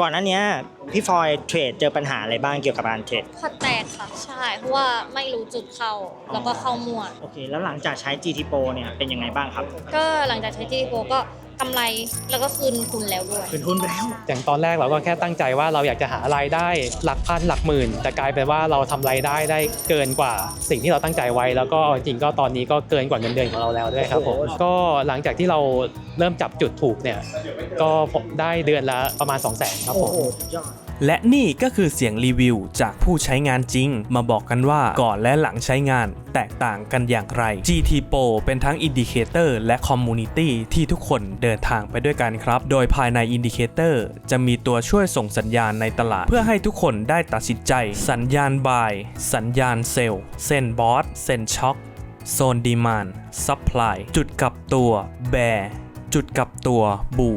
ก่อนหน้าเนี้ยพี่ฟอยเทรดเจอปัญหาอะไรบ้างเกี่ยวกับการเทรดพอร์ตแตกค่ะใช่เพราะว่าไม่รู้จุดเข้าแล้วก็เข้ามั่วโอเค แล้วหลังจากใช้ GT Pro เนี่ยเป็นยังไงบ้างครับ ก็หลังจากใช้ GT Pro ก็ กำไรแล้วก็คืนทุนแล้วด้วยคืนทุนไปแล้ว อย่างตอนแรกเราก็แค่ตั้งใจว่าเราอยากจะหารายได้หลักพันหลักหมื่น แต่กลายเป็นว่าเราทำรายได้ได้เกินกว่าสิ่งที่เราตั้งใจไว้ แล้วก็จริงๆก็ตอนนี้ก็เกินกว่าเงินเดือนของเราแล้วด้วยครับผมโอ้โหก็หลังจากที่เราเริ่มจับจุดถูกเนี่ยก็ผมได้เดือนละประมาณ 2 0 0 0 0 0ครับโอ้ผม โหยอด และนี่ก็คือเสียงรีวิวจากผู้ใช้งานจริง มาบอกกันว่าก่อนและหลังใช้งานแตกต่างกันอย่างไร GT Pro เป็นทั้งอินดิเคเตอร์และคอมมูนิตี้ที่ทุกคนเดินทางไปด้วยกันครับ โดยภายในอินดิเคเตอร์จะมีตัวช่วยส่งสัญญาณในตลาด เพื่อให้ทุกคนได้ตัดสินใจ สัญญาณบาย สัญญาณเซลล์เส้นบอสเส้นช็อคโซนดีมานซัพพลายจุดกลับตัวแบร์จุดกลับตัวบู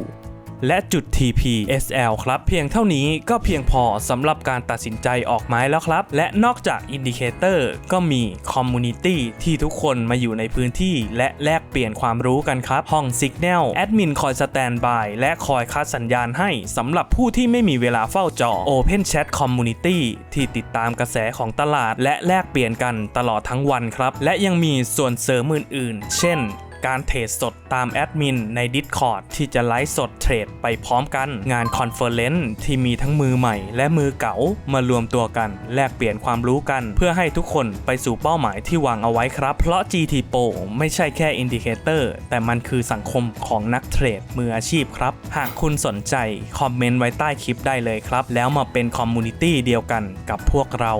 และจุด TP SL ครับ เพียงเท่านี้ก็เพียงพอสำหรับการตัดสินใจออกไม้แล้วครับ และนอกจากอินดิเคเตอร์ก็มีคอมมูนิตี้ที่ทุกคนมาอยู่ในพื้นที่และแลกเปลี่ยนความรู้กันครับ ห้อง Signal แอดมินคอยสแตนบายและคอยคัดสัญญาณให้สำหรับผู้ที่ไม่มีเวลาเฝ้าจอ Open Chat Community ที่ติดตามกระแสของตลาด และแลกเปลี่ยนกันตลอดทั้งวันครับ และยังมีส่วนเสริมอื่นๆ เช่น การเทรดสดตามแอดมินใน Discord ที่จะไลฟ์สดเทรดไปพร้อมกันงานคอนเฟอเรนซ์ที่มีทั้งมือใหม่และมือเก๋ามารวมตัวกัน แลกเปลี่ยนความรู้กัน เพื่อให้ทุกคนไปสู่เป้าหมายที่วางเอาไว้ครับ เพราะ GT Pro ไม่ใช่แค่อินดิเคเตอร์แต่มันคือสังคมของนักเทรดมืออาชีพครับ หากคุณสนใจ คอมเมนต์ไว้ใต้คลิปได้เลยครับ แล้วมาเป็นคอมมูนิตี้เดียวกันกับพวกเรา